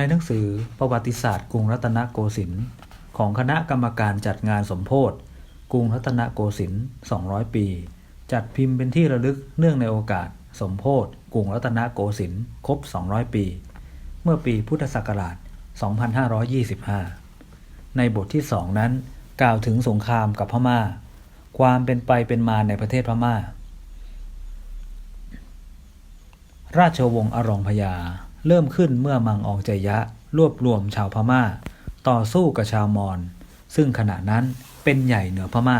ในหนังสือประวัติศาสตร์กรุงรัตนโกสินทร์ของคณะกรรมการจัดงานสมโพธิกรุงรัตนโกสินทร์200 ปี จัดพิมพ์เป็นที่ระลึกเนื่องในโอกาส สมโพธิกรุงรัตนโกสินทร์ครบ 200 ปี เมื่อปีพุทธศักราช 2525 ในบทที่สองนั้น กล่าวถึงสงครามกับพม่า ความเป็นไปเป็นมาในประเทศพม่า ราชวงศ์อรองพยา เริ่มขึ้นเมื่อมังอองใจยะ รวบรวมชาวพม่า ต่อสู้กับชาวมอญซึ่งขณะนั้นเป็นใหญ่เหนือพม่า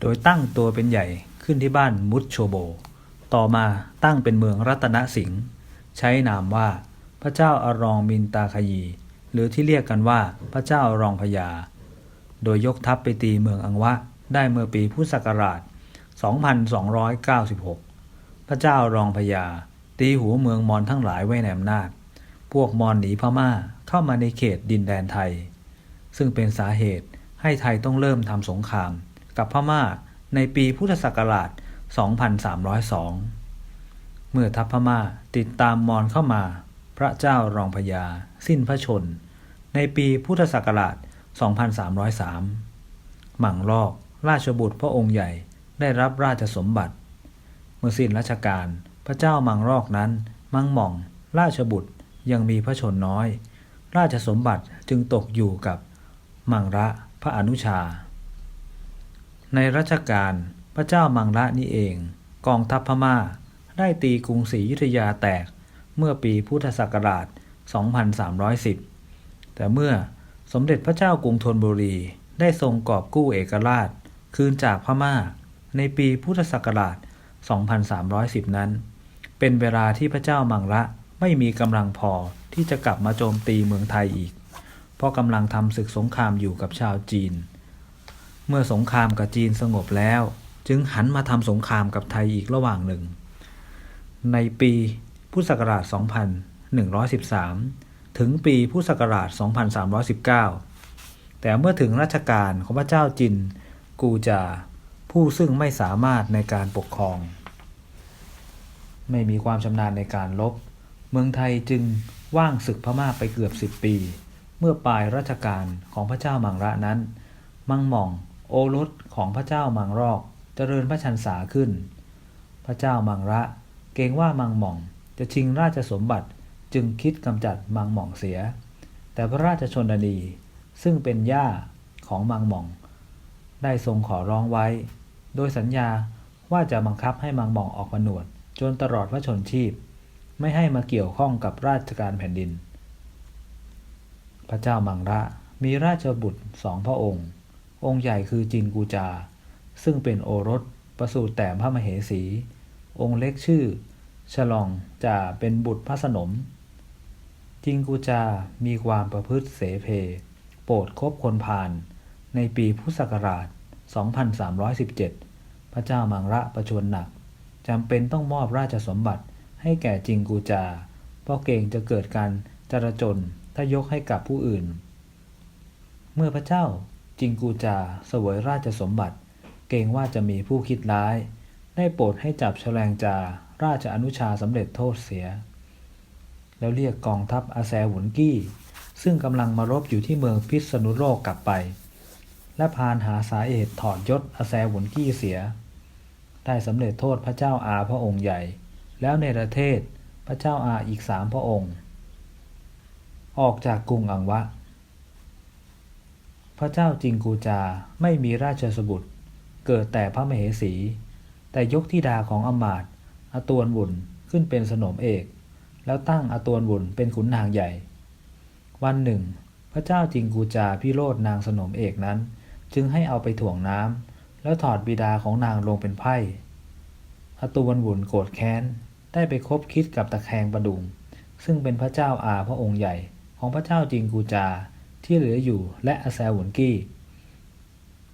โดยตั้งตัวเป็นใหญ่ขึ้นที่บ้านมุตโชโบ ต่อมาตั้งเป็นเมืองรัตนสิงห์ใช้นามว่าพระเจ้าอรองมินตาคยี หรือที่เรียกกันว่าพระเจ้าอรองพยาโดยยกทัพไปตีเมืองอังวะได้เมื่อปีพุทธศักราช 2296 พระเจ้ารองพญา ตีหัวเมืองมอญทั้งหลายไว้ในอำนาจ พวกมอญหนีพม่าเข้ามาในเขตดินแดนไทย ซึ่งเป็นสาเหตุให้ไทยต้องเริ่มทำสงคราม กับพม่าในปีพุทธศักราช 2302 เมื่อทัพพม่าติดตามมอญเข้ามา พระเจ้ารองพญาสิ้นพระชน ในปีพุทธศักราช 2303 หมั่งลอกราชบุตรพระองค์ใหญ่ได้รับราชสมบัติ เมื่อสิ้นราชการ พระเจ้ามังรอกนั้น มังหม่อง ราชบุตรยังมีพระชนน้อย ราชสมบัติจึงตกอยู่กับมังระพระอนุชา ในรัชกาลพระเจ้ามังระนี่เอง กองทัพพม่า ได้ตีกรุงศรีอยุธยาแตกเมื่อปีพุทธศักราช 2310 แต่เมื่อสมเด็จพระเจ้ากรุงธนบุรีได้ทรงกอบกู้เอกราช คืนจากพม่า ในปีพุทธศักราช 2310 นั้น เป็นเวลาที่พระเจ้ามังระไม่มีกำลังพอที่จะกลับมาโจมตีเมืองไทยอีก เพราะกำลังทำศึกสงครามอยู่กับชาวจีน เมื่อสงครามกับจีนสงบแล้ว จึงหันมาทำสงครามกับไทยอีกระหว่างหนึ่ง ในปีพุทธศักราช 2113 ถึงปีพุทธศักราช 2319 แต่เมื่อถึงรัชกาลของพระเจ้าจิน กูจา ผู้ซึ่งไม่สามารถในการปกครอง ไม่มีความชำนาญในการลบ เมืองไทยจึงว่างศึกพม่าไปเกือบสิบปี เมื่อปลายรัชกาลของพระเจ้ามังระนั้น มังหม่องโอรสของพระเจ้ามังรอกเจริญพระชันษาขึ้น พระเจ้ามังระเกรงว่ามังหม่องจะชิงราชสมบัติจึงคิดกำจัดมังหม่องเสีย แต่พระราชชนนีซึ่งเป็นย่าของมังหม่อง ได้ทรงขอร้องไว้ โดยสัญญาว่าจะบังคับให้มังหม่องออกมาหนวด จนตลอดพระชนชีพ ไม่ให้มาเกี่ยวข้องกับราชการแผ่นดิน พระเจ้ามังระมีราชบุตรสองพระองค์ องค์ใหญ่คือจินกูจา ซึ่งเป็นโอรสประสูติแต่พระมเหสี องค์เล็กชื่อ ฉลองจะเป็นบุตรพระสนม จิงกูจา มีความประพฤติเสเพ โปรดคบคนพาลในปีพุทธศักราช 2317 พระเจ้ามังระประชวรหนัก จำเป็นต้องมอบราชสมบัติให้แก่จิงกูจา เพราะเกรงจะเกิดการจราจนถ้ายกให้กับผู้อื่น เมื่อพระเจ้าจิงกูจาเสวยราชสมบัติ เกรงว่าจะมีผู้คิดร้าย ได้โปรดให้จับแฉลงจาราชอนุชาสำเร็จโทษเสีย แล้วเรียกกองทัพอาแซหุนกี้ ซึ่งกำลังมารบอยู่ที่เมืองพิษณุโลกกลับไป และพานหาสาเหตุถอดยศอาแซหุนกี้เสีย ได้สำเร็จโทษพระเจ้าอาพระองค์ใหญ่ แล้วในประเทศพระเจ้าอาอีกสามพระองค์ ออกจากกรุงอังวะ พระเจ้าจิงกูจาไม่มีราชสบุตร เกิดแต่พระมเหสี แต่ยกธิดาของอมาตอตวนบุญขึ้นเป็นสนมเอก แล้วตั้งอตวนบุญเป็นขุนนางใหญ่ วันหนึ่ง พระเจ้าจิงกูจาพิโรธนางสนมเอกนั้น จึงให้เอาไปถ่วงน้ำ แล้วถอดบิดาของนางลงเป็นไพ่อตวนบุญโกรธแค้น ได้ไปคบคิดกับตะแคงประดุง ซึ่งเป็นพระเจ้าอาพระองค์ใหญ่ของพระเจ้าจิงกูจาที่เหลืออยู่และอาแซวุนกี้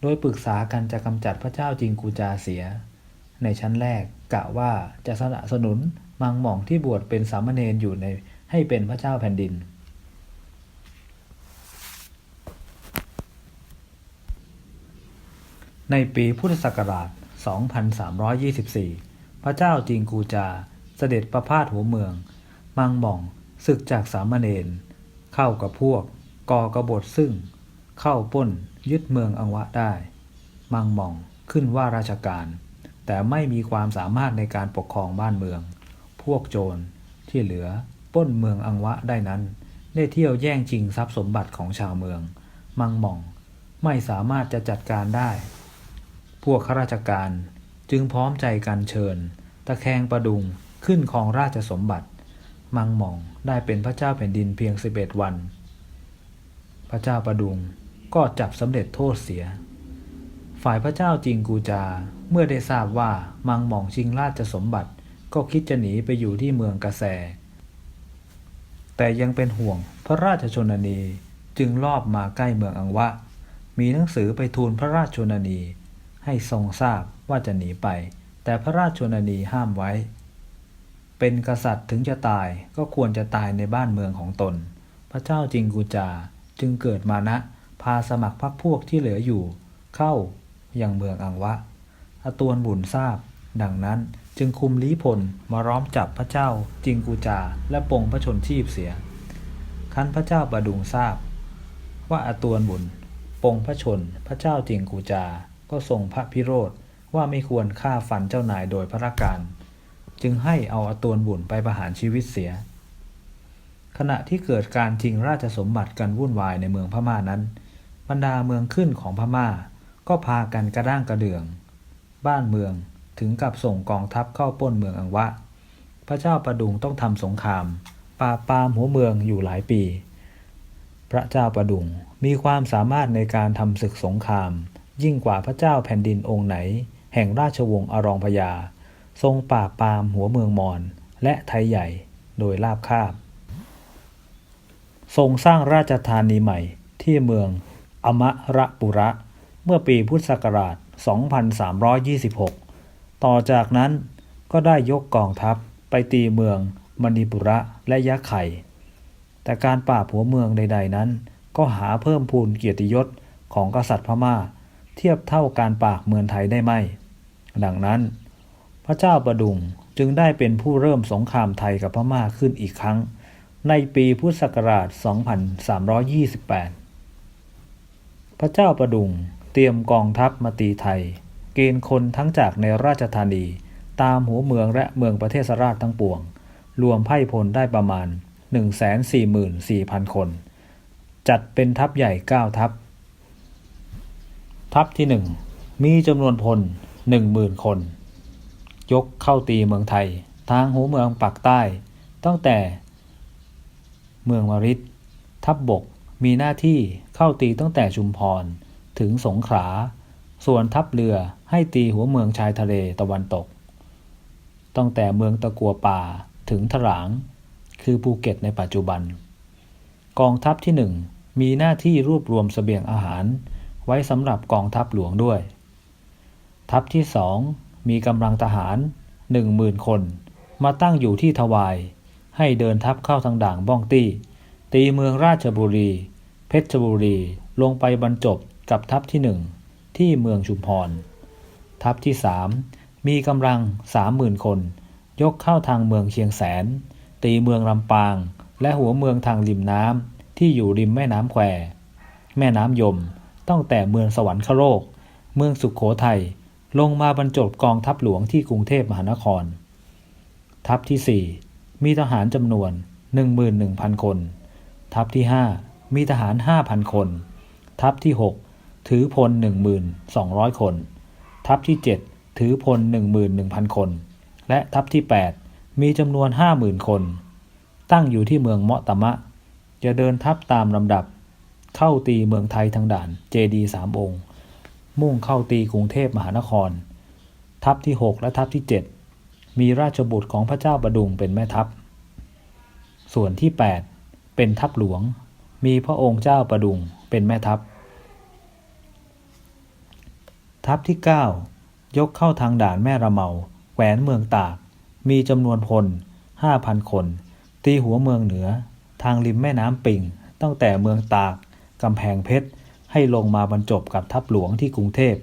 โดยปรึกษากันจะกำจัดพระเจ้าจิงกูจาเสีย ในชั้นแรกกะว่าจะสนับสนุนมังหม่องที่บวชเป็นสามเณรอยู่ในให้เป็นพระเจ้าแผ่นดิน ในปีพุทธศักราช 2324 พระเจ้าจิงกูจาเสด็จประพาสหัวเมือง มังม่องศึกจากสามเณรเข้ากับพวกก่อกบฏซึ่ง เข้าป้นยึดเมืองอังวะได้ มังม่องขึ้นว่าราชการ แต่ไม่มีความสามารถในการปกครองบ้านเมือง พวกโจรที่เหลือป้นเมืองอังวะได้นั้น ได้เที่ยวแย่งชิงทรัพย์สมบัติของชาวเมือง มังม่องไม่สามารถจะจัดการได้ พวกข้าราชการจึงพร้อมใจกันเชิญ ตะแคงประดุงขึ้นครองราชสมบัติ มังหม่องได้เป็นพระเจ้าแผ่นดินเพียง 11 วัน พระเจ้าประดุงก็จับสำเร็จโทษเสีย ฝ่ายพระเจ้าจิงกูจาเมื่อได้ทราบว่ามังหม่องชิงราชสมบัติ ก็คิดจะหนีไปอยู่ที่เมืองกระแส แต่ยังเป็นห่วงพระราชชนนีจึงลอบมาใกล้เมืองอังวะ มีหนังสือไปทูลพระราชชนนี ให้ทรงทราบว่าจะหนีไป แต่พระราชชนนีห้ามไว้ เป็นกษัตริย์ถึงจะตายก็ควรจะตายในบ้านเมืองของตน พระเจ้าจิงกูจาจึงเกิดมานะ พาสมัครพรรคพวกที่เหลืออยู่ เข้ายังเมืองอังวะอตวนบุญทราบ ดังนั้นจึงคุมลี้พลมาร้อมจับพระเจ้าจิงกูจาและปงพระชนชีพเสีย คันพระเจ้าประดุงทราบ ว่าอตวนบุญปงพระชนพระเจ้าจิงกูจา ก็ทรงพระพิโรธว่าไม่ควรฆ่าฟันเจ้านายโดยพระราการ จึงให้เอาอตวนบุญไปประหารชีวิตเสีย ขณะที่เกิดการชิงราชสมบัติกันวุ่นวายในเมืองพม่านั้น บรรดาเมืองขึ้นของพม่าก็พากันกระด้างกระเดื่อง บ้านเมืองถึงกับส่งกองทัพเข้าปล้นเมืองอังวะ พระเจ้าประดุงต้องทำสงครามปราบปรามหัวเมืองอยู่หลายปี พระเจ้าประดุงมีความสามารถในการทำศึกสงคราม ยิ่งกว่าพระเจ้าแผ่นดินองค์ไหน แห่งราชวงศ์อรองพยา ทรงปราบปามหัวเมืองมอญและไทยใหญ่โดยราบคาบ ทรงสร้างราชธานีใหม่ที่เมืองอมระปุระ เมื่อปีพุทธศักราช 2326 ต่อจากนั้นก็ได้ยกกองทัพไปตีเมืองมณีปุระและยะไข่ แต่การปราบหัวเมืองใด ๆ นั้น ก็หาเพิ่มพูนเกียรติยศของกษัตริย์พม่า เทียบเท่าการปาบเมืองไทยได้ไหม ดังนั้น พระเจ้าประดุงจึงได้เป็นผู้เริ่มสงครามไทยกับพม่าขึ้นอีกครั้ง ในปีพุทธศักราช 2328 พระเจ้าประดุงเตรียมกองทัพมาตีไทย เกณฑ์คนทั้งจากในราชธานี ตามหัวเมืองและเมืองประเทศราชทั้งปวง รวมไพ่พลได้ประมาณ 144,000 คน จัดเป็นทัพใหญ่ 9 ทัพ ทัพที่ 1 มีจำนวนพล 10,000 คน ยกเข้าตีเมืองไทย ทางหัวเมืองปากใต้ ตั้งแต่ เมืองวาริศทัพบบกมีหน้าที่เข้าตีตั้งแต่ชุมพร ถึงสงขลา ส่วนทัพเรือให้ตีหัวเมืองชายทะเลตะวันตก ตั้งแต่เมืองตะกัวป่าถึงถลาง คือภูเก็ตในปัจจุบัน กองทัพที่หนึ่งมีหน้าที่รวบรวมเสบียงอาหาร ว้สำหรับกองทัพหลวงด้วย ทัพที่สองมีกำลังทหารหนึ่งหมื่นคน มาตั้งอยู่ที่ทวาย ให้เดินทัพเข้าทางด่างบ้องตี้ ตีเมืองราชบุรี เพชรบุรีลงไปบรรจบกับทัพที่หนึ่งที่เมืองชุมพร ทัพที่สามมีกำลังสามหมื่นคน ยกเข้าทางเมืองเชียงแสน ตีเมืองลำปาง และหัวเมืองทางริมน้ำที่อยู่ริมแม่น้ำแคว แม่น้ำยม ตั้งแต่เมืองสวรรคโลก เมืองสุขโขทัย ลงมาบรรจบกองทัพหลวงที่กรุงเทพมหานคร ทัพที่ 4 มีทหารจำนวน 11,000 คน ทัพที่ 5 มีทหาร 5,000 คน ทัพที่ 6 ถือพล 1,200 คน ทัพที่ 7 ถือพล 11,000 คน และทัพที่ 8 มีจำนวน 50,000 คน ตั้งอยู่ที่เมืองเมาะตะมะ จะเดินทัพตามลำดับ เข้าตีเมืองไทยทางด่านเจดีสามองค์ มุ่งเข้าตีกรุงเทพมหานคร ทัพที่ 6 และทัพที่ 7 มีราชบุตรของพระเจ้าประดุงเป็นแม่ทัพ ส่วนที่ 8 เป็นทัพหลวง มีพระองค์เจ้าประดุงเป็นแม่ทัพ ทัพที่ 9 ยกเข้าทางด่านแม่ระเมาแขวนเมืองตาก มีจำนวนพล 5,000 คน ตีหัวเมืองเหนือ ทางริมแม่น้ำปิ่งตั้งแต่เมืองตาก กำแพงเพชรให้ลงมาบรรจบกับทัพหลวงที่กรุงเทพ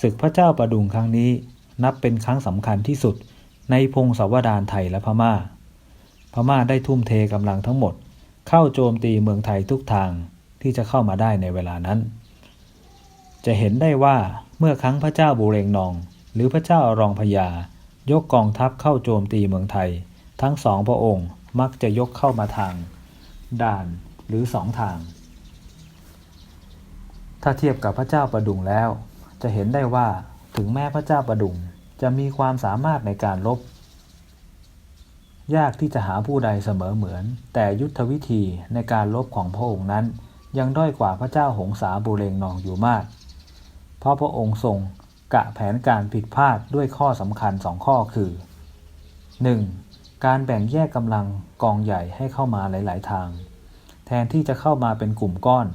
ศึกพระเจ้าประดุงครั้งนี้นับเป็นครั้งสำคัญที่สุดในพงศาวดารไทยและพม่า พม่าได้ทุ่มเทกำลังทั้งหมด เข้าโจมตีเมืองไทยทุกทางที่จะเข้ามาได้ในเวลานั้น จะเห็นได้ว่าเมื่อครั้งพระเจ้าบูเรงนอง หรือพระเจ้าอรองพญายกกองทัพเข้าโจมตีเมืองไทย ทั้งสองพระองค์มักจะยกเข้ามาทาง ด่าน หรือสองทาง ถ้าเทียบกับพระเจ้าประดุงแล้ว จะเห็นได้ว่าถึงแม้พระเจ้าประดุงจะมีความสามารถในการรบยากที่จะหาผู้ใดเสมอเหมือน แต่ยุทธวิธีในการรบของพระองค์นั้น ยังด้อยกว่าพระเจ้าหงสาบุเรงนองอยู่มาก เพราะพระองค์ทรงกะแผนการผิดพลาดด้วยข้อสำคัญสองข้อคือ 1. การแบ่งแยกกำลังกองใหญ่ให้เข้ามาหลาย ๆ ทาง แทนที่จะเข้ามาเป็นกลุ่มก้อน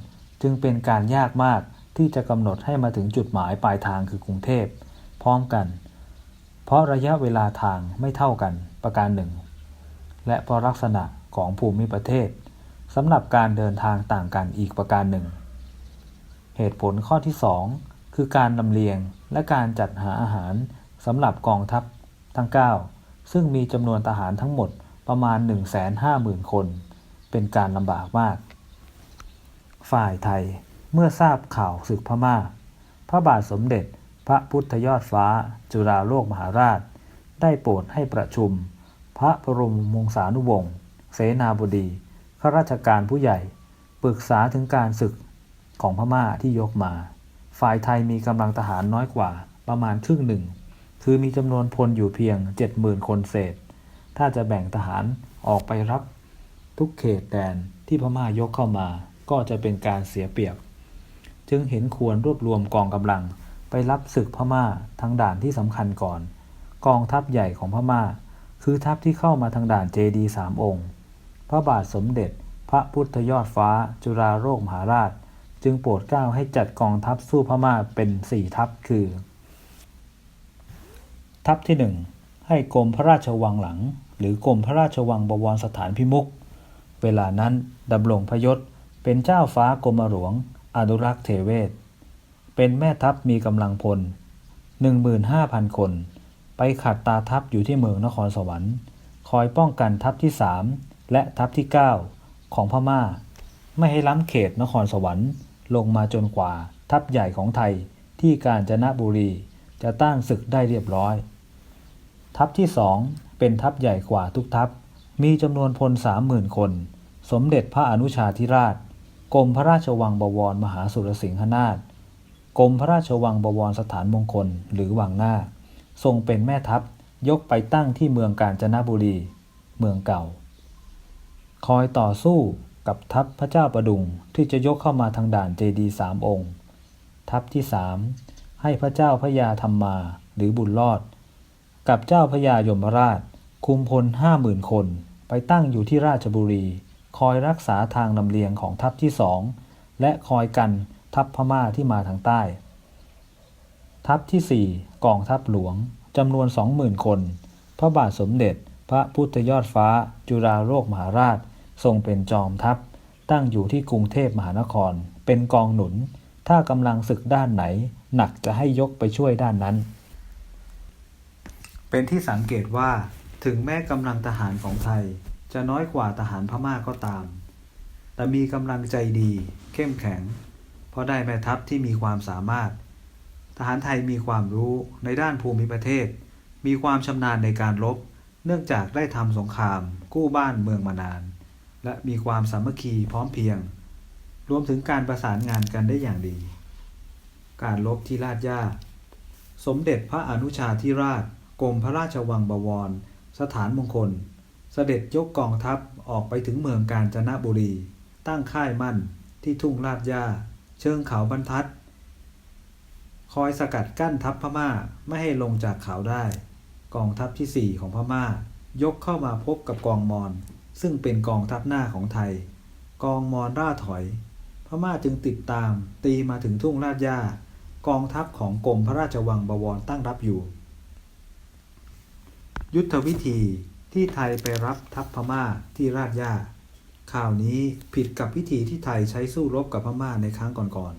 จึงเป็นการยากมากที่จะกำหนดให้มาถึงจุดหมายปลายทางคือกรุงเทพ พร้อมกัน เพราะระยะเวลาทางไม่เท่ากันประการหนึ่ง และเพราะลักษณะของภูมิประเทศสำหรับการเดินทางต่างกันอีกประการหนึ่ง เหตุผลข้อที่ 2 คือการลำเลียงและการจัดหาอาหารสำหรับกองทัพทั้ง 9 ซึ่งมีจำนวนทหารทั้งหมดประมาณ 150,000 คน เป็นการลำบากมาก ฝ่ายไทยเมื่อทราบข่าวศึกพมา่า พระบาทสมเด็จพระพุทธยอดฟ้า จุฬาโลกมหาราช ได้โปรดให้ประชุม พระบรมวงศานุวงศ์เสนาบดีข้าราชการผู้ใหญ่ปรึกษาถึงการศึกของพม่าที่ยกมา ฝ่ายไทยมีกำลังทหารน้อยกว่าประมาณครึ่งหนึ่ง คือมีจำนวนพลอยู่เพียง 70,000 คนเศษ ถ้าจะแบ่งทหารออกไปรับ ทุกเขตแดนที่พม่ายกเข้ามาก็จะเป็นการเสียเปรียบ จึงเห็นควรรวบรวมกองกำลังไปรับศึกพม่าทางด่านที่สำคัญก่อน กองทัพใหญ่ของพม่า คือทัพที่เข้ามาทางด่านเจดีสามองค์ พระบาทสมเด็จพระพุทธยอดฟ้าจุฬาโลกมหาราช จึงโปรดเกล้าให้จัดกองทัพสู้พม่าเป็นสี่ทัพคือ ทัพที่หนึ่งให้กรมพระราชวังหลัง หรือกรมพระราชวังบวรสถานพิมุก เวลานั้นดำรงพยศเป็นเจ้าฟ้ากรมหลวง อนุรักษ์เทเวศ เป็นแม่ทัพมีกำลังพล 15,000 คน ไปขัดตาทัพอยู่ที่เมืองนครสวรรค์ คอยป้องกันทัพที่ 3 และทัพที่ 9 ของพม่า ไม่ให้ล้ำเขตนครสวรรค์ ลงมาจนกว่าทัพใหญ่ของไทยที่กาญจนบุรีจะต้านศึกได้เรียบร้อย ทัพที่สองเป็นทัพใหญ่กว่าทุกทัพมีจำนวนพลสามหมื่นคน สมเด็จพระอนุชาธิราช กรมพระราชวังบวรมหาสุรสิงหนาถกรมพระราชวังบวรสถานมงคลหรือวังหน้า ทรงเป็นแม่ทัพยกไปตั้งที่เมืองกาญจนบุรี เมืองเก่า คอยต่อสู้กับทัพพระเจ้าประดุงที่จะยกเข้ามาทางด่านเจดีสามองค์ ทัพที่สามให้พระเจ้าพระยาธรรมาหรือบุญรอด กับเจ้าพระยายมราช คุมพลห้าหมื่นคนไปตั้งอยู่ที่ราชบุรี คอยรักษาทางลำเลียงของทัพที่สองและคอยกันทัพพม่าที่มาทางใต้ ทัพที่สี่กองทัพหลวงจำนวนสองหมื่นคน พระบาทสมเด็จ พระพุทธยอดฟ้า จุฬาโลกมหาราช ทรงเป็นจอมทัพ ตั้งอยู่ที่กรุงเทพมหานคร เป็นกองหนุน ถ้ากำลังศึกด้านไหน หนักจะให้ยกไปช่วยด้านนั้น เป็นที่สังเกตว่าถึงแม้กำลังทหารของไทย จะน้อยกว่าทหารพม่าก็ตาม แต่มีกำลังใจดี เข้มแข็ง เพราะได้แม่ทัพที่มีความสามารถ ทหารไทยมีความรู้ในด้านภูมิประเทศ มีความชำนาญในการรบ เนื่องจากได้ทำสงคราม กู้บ้านเมืองมานาน และมีความสามัคคีพร้อมเพียง รวมถึงการประสานงานกันได้อย่างดี การรบที่ลาดย่าสมเด็จพระอนุชาธิราช กรมพระราชวังบวร สถานมงคล เสด็จยกกองทัพออกไปถึงเมืองกาญจนบุรี ตั้งค่ายมั่นที่ทุ่งลาดยาเชิงเขาบรรทัด คอยสกัดกั้นทัพพม่าไม่ให้ลงจากเขาได้ กองทัพที่ 4 ของพม่า ยกเข้ามาพบกับกองมอญซึ่งเป็นกองทัพหน้าของไทย กองมอญร่าถอย พม่าจึงติดตามตีมาถึงทุ่งลาดยากองทัพของกรมพระราชวังบวรตั้งรับอยู่ ยุทธวิธี ที่ไทยไปรับทัพพม่าที่ราดย่าข่าวนี้ผิดกับวิธีที่ไทยใช้สู้รบกับพม่าในครั้งก่อน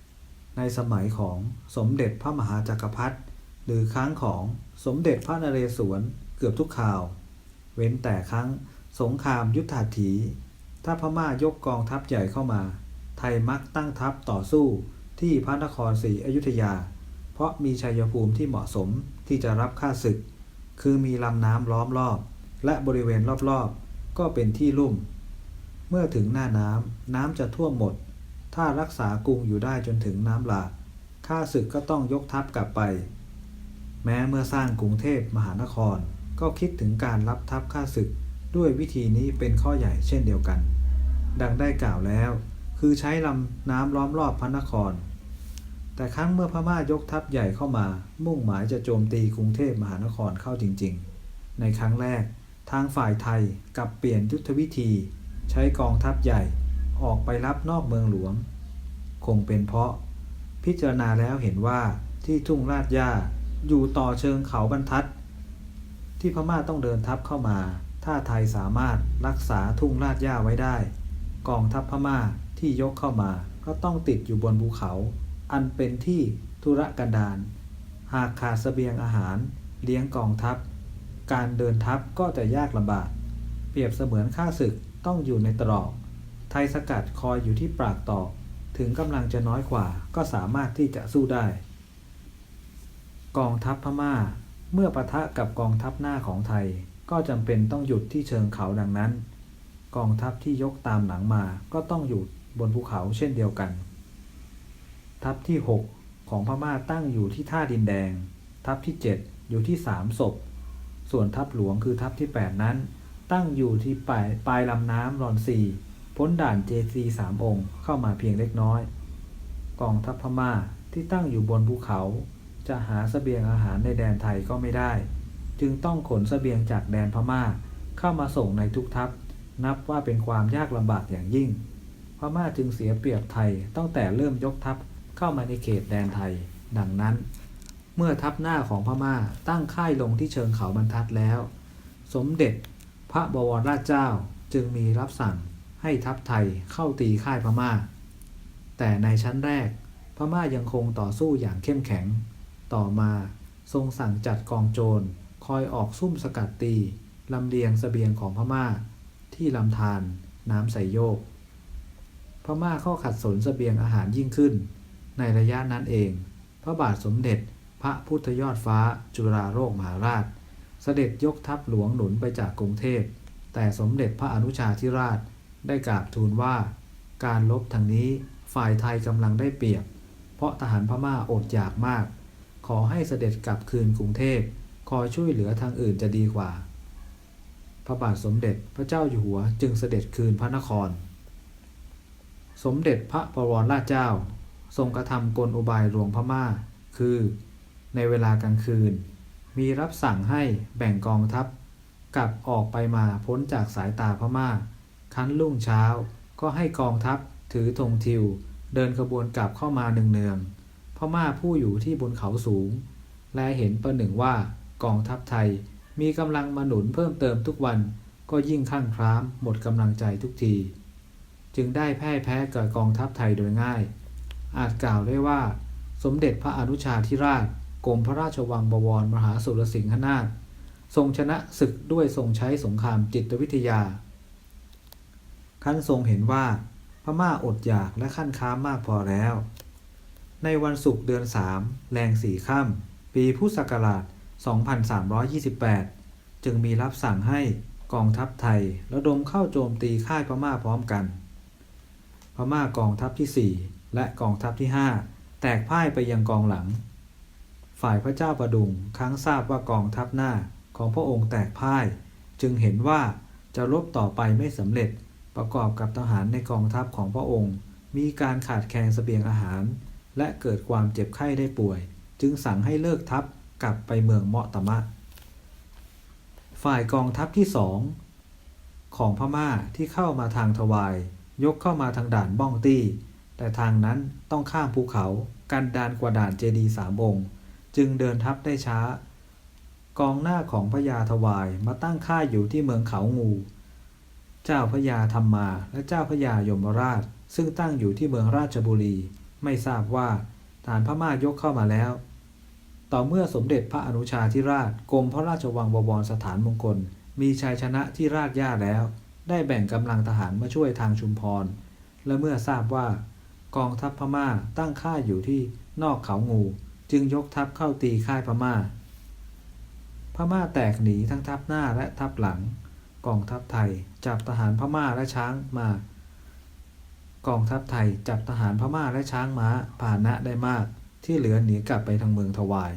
ๆ ในสมัยของสมเด็จพระมหาจักรพรรดิหรือครั้งของสมเด็จพระนเรศวรเกือบทุกข่าว เว้นแต่ครั้งสงครามยุทธาถี ถ้าพม่ายกกองทัพใหญ่เข้ามา ไทยมักตั้งทัพต่อสู้ที่พระนครศรีอยุธยา เพราะมีชัยภูมิที่เหมาะสมที่จะรับค่าศึก คือมีลำน้ำล้อมรอบ และบริเวณรอบๆ ก็เป็นที่ลุ่ม เมื่อถึงหน้าน้ำน้ำจะท่วมหมด ถ้ารักษากรุงอยู่ได้จนถึงน้ำหลากข้าศึกก็ต้องยกทัพกลับไป แม้เมื่อสร้างกรุงเทพมหานครก็คิดถึงการรับทัพข้าศึกด้วยวิธีนี้เป็นข้อใหญ่เช่นเดียวกัน ดังได้กล่าวแล้ว คือใช้ลำน้ำล้อมรอบพระนคร แต่ครั้งเมื่อพม่ายกทัพใหญ่เข้ามา มุ่งหมายจะโจมตีกรุงเทพมหานครเข้าจริง ๆ ในครั้งแรก ทางฝ่ายไทยกลับเปลี่ยนยุทธวิธี ใช้กองทัพใหญ่ออกไปรับนอกเมืองหลวง คงเป็นเพราะ พิจารณาแล้วเห็นว่าที่ทุ่งลาดย่าอยู่ต่อเชิงเขาบรรทัด ที่พม่าต้องเดินทัพเข้ามา ถ้าไทยสามารถรักษาทุ่งลาดย่าไว้ได้ กองทัพพม่าที่ยกเข้ามาก็ต้องติดอยู่บนภูเขา อันเป็นที่ธุรกันดารหากขาดเสบียงอาหารเลี้ยงกองทัพ การเดินทัพก็จะยากลำบาก เปรียบเสมือนข้าศึกต้องอยู่ในตรอก ไทยสกัดคอยอยู่ที่ปรากตอก ถึงกำลังจะน้อยกว่าก็สามารถที่จะสู้ได้ กองทัพพม่า เมื่อปะทะกับกองทัพหน้าของไทย ก็จำเป็นต้องหยุดที่เชิงเขาดังนั้น กองทัพที่ยกตามหลังมาก็ต้องอยู่บนภูเขาเช่นเดียวกัน ทัพที่ 6 ของพม่าตั้งอยู่ที่ท่าดินแดง ทัพที่ 7 อยู่ที่3ศพ ส่วนทัพหลวงคือทัพที่ 8 นั้น ตั้งอยู่ที่ปลายปลายลำน้ำรอนซีพ้นด่านเจซีสามองค์เข้ามาเพียงเล็กน้อย กองทัพพม่าที่ตั้งอยู่บนภูเขา จะหาสเสบียงอาหารในแดนไทยก็ไม่ได้ จึงต้องขนสเสบียงจากแดนพม่าเข้ามาส่งในทุกทัพ นับว่าเป็นความยากลำบากอย่างยิ่ง พม่าจึงเสียเปรียบไทยตั้งแต่เริ่มยกทัพเข้ามาในเขตแดนไทย ดังนั้น เมื่อทัพหน้าของพม่าตั้งค่ายลงที่เชิงเขาบรรทัดแล้ว สมเด็จพระบวรราชเจ้าจึงมีรับสั่งให้ทัพไทยเข้าตีค่ายพม่า แต่ในชั้นแรกพม่ายังคงต่อสู้อย่างเข้มแข็ง ต่อมาทรงสั่งจัดกองโจร คอยออกซุ่มสกัดตีลำเลียงสเสบียงของพม่า ที่ลำธารน้ำใสโยก พม่าเข้าขัดสนสเสบียงอาหารยิ่งขึ้น ในระยะนั้นเอง พระบาทสมเด็จ ระพุทธยอดฟ้าจุฬาโลกมหาราช เสด็จยกทัพหลวงหนุนไปจากกรุงเทพ แต่สมเด็จพระอนุชาธิราชได้กราบทูลว่า การลบทางนี้ฝ่ายไทยกำลังได้เปรียบ เพราะทหารพม่าอดอยากมาก ขอให้เสด็จกลับคืนกรุงเทพคอยช่วยเหลือทางอื่นจะดีกว่า พระบาทสมเด็จพระเจ้าอยู่หัวจึงเสด็จคืนพระนคร สมเด็จพระบวรราชเจ้า ทรงกระทำกลอุบายหลวงพม่า คือ ในเวลากลางคืน มีรับสั่งให้แบ่งกองทัพกลับออกไปมาพ้นจากสายตาพม่า คันรุ่งเช้าก็ให้กองทัพถือธงทิว เดินขบวนกลับเข้ามาเนืองๆพม่าผู้อยู่ที่บนเขาสูง และเห็นประหนึ่งว่ากองทัพไทยมีกำลังมาหนุนเพิ่มเติมทุกวันก็ยิ่งข้างคร้ามหมดกำลังใจทุกที จึงได้แพ้แพ้กับกองทัพไทยโดยง่าย อาจกล่าวได้ว่า สมเด็จพระอนุชาธิราช กรมพระราชวังบวรมหาสุรสิงหนาถทรงชนะศึกด้วยทรงใช้สงครามจิตวิทยาขั้นทรงเห็นว่าพม่าอดอยากและขั้นค้ามากพอแล้ว ในวันศุกร์เดือนสามแรงสี่ค่ำปีพุทธศักราช 2328 จึงมีรับสั่งให้กองทัพไทยระดมเข้าโจมตีค่ายพม่าพร้อมกัน พม่ากองทัพที่ 4 และกองทัพที่ 5 แตกพ่ายไปยังกองหลัง ฝ่ายพระเจ้าประดุงครั้งทราบว่ากองทัพหน้าของพระองค์แตกพ่าย จึงเห็นว่าจะรบต่อไปไม่สำเร็จประกอบกับทหารในกองทัพของพระองค์ มีการขาดแคลนเสบียงอาหาร และเกิดความเจ็บไข้ได้ป่วย จึงสั่งให้เลิกทัพกลับไปเมืองเมาะตะมะ ฝ่ายกองทัพที่สองของพม่าที่เข้ามาทางทวาย ยกเข้ามาทางด่านบ้องตี้ แต่ทางนั้นต้องข้ามภูเขา กันดานกว่าด่านเจดีสามองค์ จึงเดินทัพได้ช้า กองหน้าของพญาทวายมาตั้งค่ายอยู่ที่เมืองเขางู เจ้าพญาธรรมาและเจ้าพญายมราช ซึ่งตั้งอยู่ที่เมืองราชบุรี ไม่ทราบว่าฐานพม่ายกเข้ามาแล้ว ต่อเมื่อสมเด็จพระอนุชาธิราชกรมพระราชวังบวรสถานมงคล มีชัยชนะที่รากหญ้าแล้ว ได้แบ่งกำลังทหารมาช่วยทางชุมพร และเมื่อทราบว่ากองทัพพม่าตั้งค่ายอยู่ที่นอกเขางู จึงยกทัพเข้าตีค่ายพม่า พม่าแตกหนีทั้งทัพหน้าและทัพหลัง กองทัพไทยจับทหารพม่าและช้างมา กองทัพไทยจับทหารพม่าและช้างม้าพาหนะได้มากที่เหลือหนีกลับไปทางเมืองทวาย